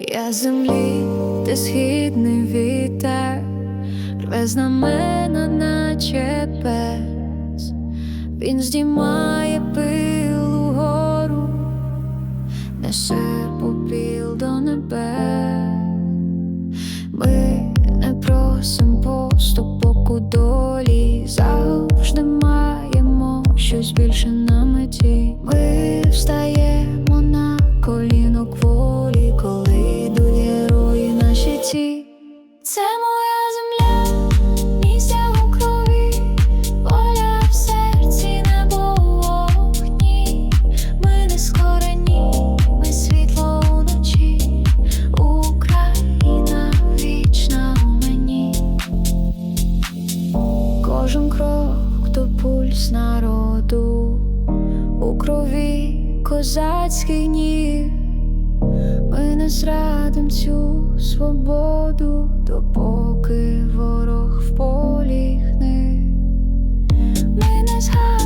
Я землі, де східний вітер, рве знамена, наче пес, він здіймає пил угору, несе попіл до небес. Ми не просим поступок у долі, завжди маємо щось більше на меті. Це моя земля, місця у крові, воля в серці, небо у. Ми не скорені, ми світло уночі, Україна вічна мені. Кожен крок то пульс народу, у крові козацький гнів. Ми не зрадим цю свободу,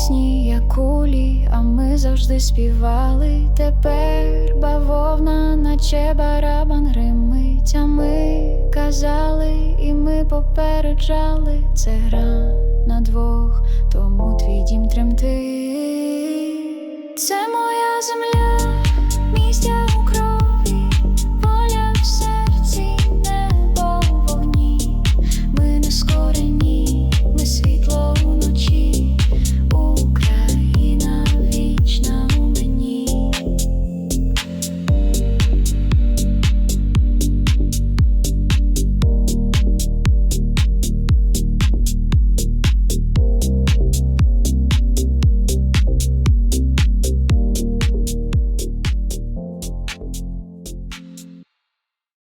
Пісні, як кулі, а ми завжди співали. Тепер бавовна, наче барабан гримить, а ми казали, і ми попереджали. Це гра на двох, тому твій дім тремтить. Це моя земля.